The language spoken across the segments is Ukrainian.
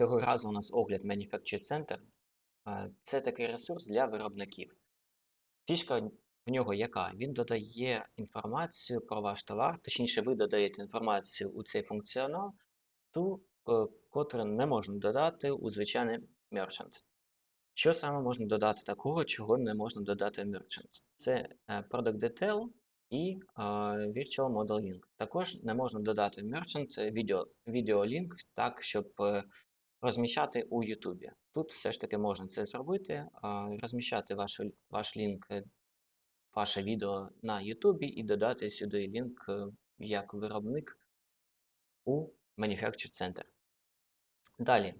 Цього разу у нас огляд Manufacture Center. Е, Це такий ресурс для виробників. Фішка в нього яка? Він додає інформацію про ваш товар, точніше, ви додаєте інформацію у цей функціонал, ту, е, котру не можна додати у звичайний Merchant. Що саме можна додати такого, чого не можна додати Merchant? Це е, Product Detail і Virtual Model Link. Також не можна додати в Merchant відео, відеолінк так, щоб розміщати у YouTube. Тут все ж таки можна це зробити, розміщати ваш, ваш лінк, е, ваше відео на YouTube і додати сюди лінк е, як виробник у Manufacture Center. Далі.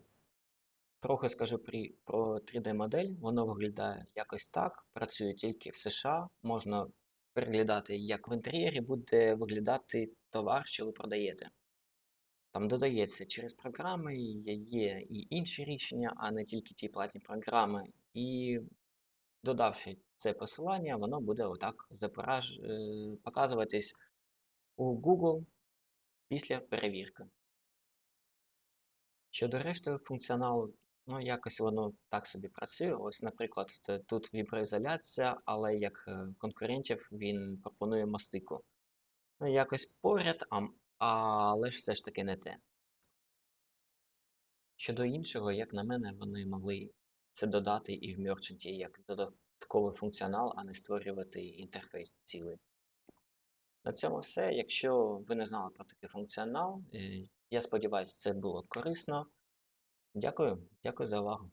Трохи скажу про 3D-модель. Воно виглядає якось так. Працює тільки в США. Можна переглядати, як в інтер'єрі буде виглядати товар, що ви продаєте. Там додається через програми, є, і інші рішення, а не тільки ті платні програми. І додавши це посилання, воно буде отак запораж... е, показуватись у Google після перевірки. Щодо решти функціоналу, ну якось воно так собі працює. Ось, наприклад, тут віброізоляція, але як е, конкурентів він пропонує мастику. Ну, якось поряд, а, але ж все ж таки не те. Щодо іншого, як на мене, вони могли це додати і в Merchant як додатковий функціонал, а не створювати інтерфейс цілий. На цьому все. Якщо ви не знали про такий функціонал, е, я сподіваюся, це було корисно. Дякую, дякую за увагу.